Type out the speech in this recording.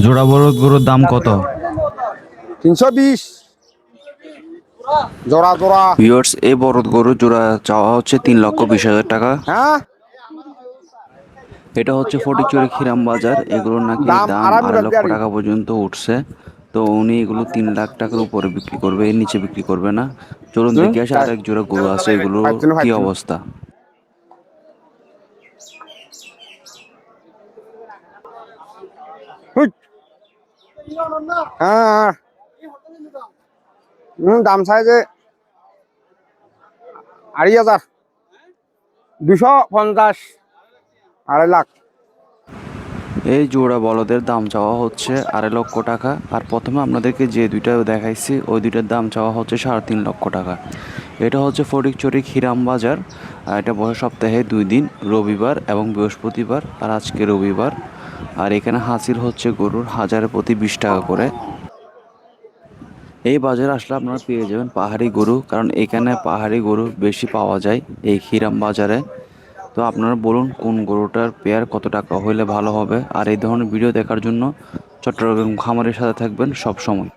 জোড়া বলদ গরুর দাম কত? তিনশো বিশ। জোড়া জোড়া। ভিউয়ার্স এই বরদ গরু জোড়া চাওয়া হচ্ছে তিন লক্ষ বিশ হাজার টাকা। হ্যাঁ? এটা হচ্ছে ফটিকচুরি খিরাম বাজার। এগুলোর নাকি দাম আড়াই লক্ষ টাকা পর্যন্ত উঠছে। তো উনি এগুলো তিন লাখ টাকার উপরে বিক্রি করবে এর নিচে বিক্রি করবে না। চলুন দেখি আসে আরেক জোড়া গরু আছে এগুলো কি অবস্থা? হ্যাঁ হ্যাঁ। দাম চাইছে আড়াই হাজার। দুশো পঞ্চাশ, আড়াই লাখ। এই জোড়া বলদের দাম চাওয়া হচ্ছে আড়াই লক্ষ টাকা। আর প্রথমে আপনাদেরকে যে দুইটা দেখাইছি, ওই দুইটার দাম চাওয়া হচ্ছে সাড়ে তিন লক্ষ টাকা। এটা হচ্ছে ফটিকচুরি খিরাম বাজার। এটা বসে সপ্তাহে দুই দিন, রবিবার এবং বৃহস্পতিবার। আর আজকে রবিবার আর এখানে হাসিল হচ্ছে গরুর হাজার প্রতি বিশ টাকা করে। এই বাজারে আসলে আপনারা পেয়ে যাবেন পাহাড়ি গরু, কারণ এখানে পাহাড়ি গরু বেশি পাওয়া যায় এই হিরাম বাজারে। তো আপনারা বলুন কোন গরুটার পেয়ার কত টাকা হইলে ভালো হবে, আর এই ধরনের ভিডিও দেখার জন্য চট্টগ্রাম খামারের সাথে থাকবেন সব সময়